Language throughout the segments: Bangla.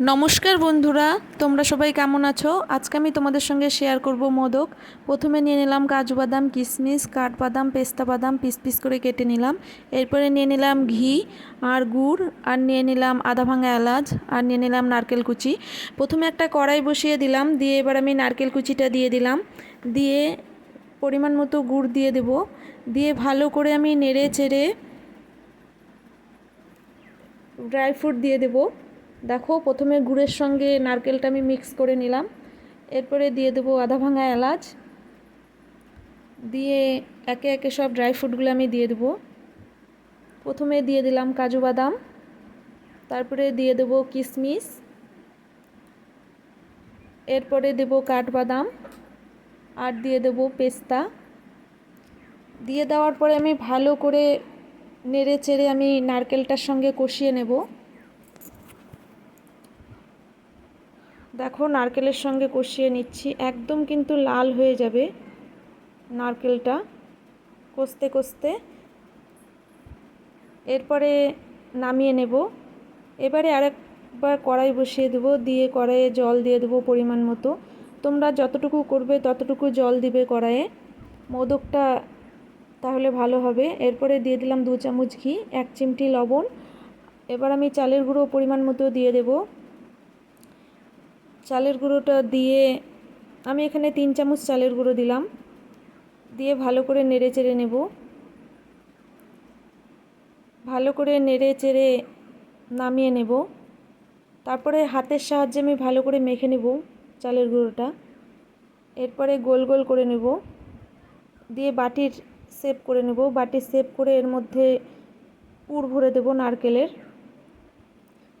নমস্কার বন্ধুরা, তোমরা সবাই কেমন আছো? আজকে আমি তোমাদের সঙ্গে শেয়ার করব মোদক। প্রথমে নিয়ে নিলাম কাজু বাদাম, কিশমিশ, কাঠবাদাম, পেস্তা বাদাম পিস পিস করে কেটে নিলাম। এরপরে নিয়ে নিলাম ঘি আর গুড়, আর নিয়ে নিলাম আধা ভাঙা এলাচ, আর নিয়ে নিলাম নারকেল কুচি। প্রথমে একটা কড়াই বসিয়ে দিলাম, দিয়ে এবার আমি নারকেল কুচিটা দিয়ে দিলাম। দিয়ে পরিমাণ মতো গুড় দিয়ে দেব। দিয়ে ভালো করে আমি নেড়ে চেড়ে ড্রাই ফ্রুট দিয়ে দেবো। দেখো, প্রথমে গুড়ের সঙ্গে নারকেলটা আমি মিক্স করে নিলাম। এরপরে দিয়ে দেবো আধা ভাঙা এলাচ। দিয়ে একে একে সব ড্রাই ফ্রুটগুলো আমি দিয়ে দেবো। প্রথমে দিয়ে দিলাম কাজু বাদাম। তারপরে দিয়ে দেবো কিশমিশ এরপরে দেবো কাঠবাদাম। আর দিয়ে দেবো পেস্তা। দিয়ে দেওয়ার পরে আমি ভালো করে নেড়ে চেড়ে আমি নারকেলটার সঙ্গে কষিয়ে নেব। দেখো, নারকেলের সঙ্গে কষিয়ে নিচ্ছি। একদম কিন্তু লাল হয়ে যাবে নারকেলটা কষতে কষতে। এরপরে নামিয়ে নেব। এবারে আরেকবার কড়াই বসিয়ে দেবো, দিয়ে কড়াইয়ে জল দিয়ে দেবো পরিমাণ মতো। তোমরা যতটুকু করবে ততটুকু জল দিবে কড়াইয়ে। মোদকটা তাহলে ভালো হবে। এরপরে দিয়ে দিলাম দু চামচ ঘি, এক চিমটি লবণ। এবার আমি চালের গুঁড়ো পরিমাণ মতো দিয়ে দেবো। চালের গুঁড়োটা দিয়ে আমি এখানে তিন চামচ চালের গুঁড়ো দিলাম। দিয়ে ভালো করে নেড়ে চেড়ে নেব। ভালো করে নেড়ে চেড়ে নামিয়ে নেব। তারপরে হাতের সাহায্যে আমি ভালো করে মেখে নেব চালের গুঁড়োটা। এরপরে গোল গোল করে নেব। দিয়ে বাটির সেপ করে নেব। বাটির সেপ করে এর মধ্যে পুর ভরে দেব নারকেলের।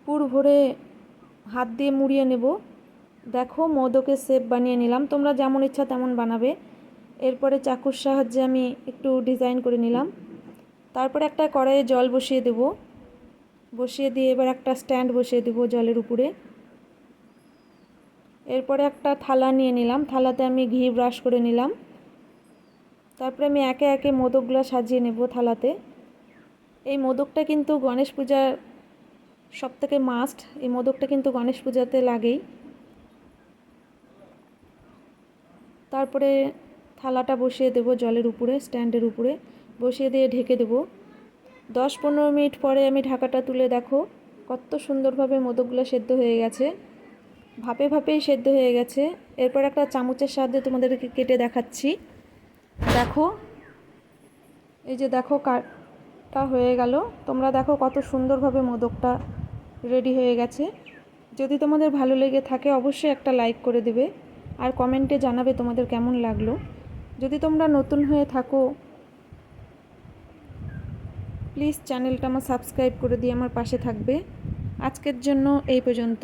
পুর ভরে হাত দিয়ে মুড়িয়ে নেব। দেখো মোদকের শেপ বানিয়ে নিলাম। তোমরা যেমন ইচ্ছা তেমন বানাবে। এরপরে চাকুর সাহায্যে আমি একটু ডিজাইন করে নিলাম। তারপরে একটা কড়াইয়ে জল বসিয়ে দেব। বসিয়ে দিয়ে এবার একটা স্ট্যান্ড বসিয়ে দেব জলের উপরে। এরপরে একটা থালা নিয়ে নিলাম। থালাতে আমি ঘি ব্রাশ করে নিলাম। তারপরে আমি একে একে মোদকগুলো সাজিয়ে নেব থালাতে। এই মোদকটা কিন্তু গণেশ পূজার সব থেকে মাস্ট এই মোদকটা কিন্তু গণেশ পূজাতে লাগেই। তারপরে থালাটা বসিয়ে দেবো জলের উপরে, স্ট্যান্ডের উপরে। বসিয়ে দিয়ে ঢেকে দেবো। দশ পনেরো মিনিট পরে আমি ঢাকাটা তুলে দেখো, কত সুন্দরভাবে মোদকগুলো সেদ্ধ হয়ে গেছে। ভাপে ভাপেই সেদ্ধ হয়ে গেছে। এরপর একটা চামচের সাহায্যে তোমাদেরকে কেটে দেখাচ্ছি। দেখো, এই যে দেখো কাটা হয়ে গেল। তোমরা দেখো কত সুন্দরভাবে মোদকটা রেডি হয়ে গেছে। যদি তোমাদের ভালো লেগে থাকে, অবশ্যই একটা লাইক করে দেবে। আর কমেন্টে জানাবে তোমাদের কেমন লাগল। যদি তোমরা নতুন হয়ে থাকো প্লিজ চ্যানেলটা আমার সাবস্ক্রাইব করে দিয়ে আমার পাশে থাকবে। আজকের জন্য এই পর্যন্ত।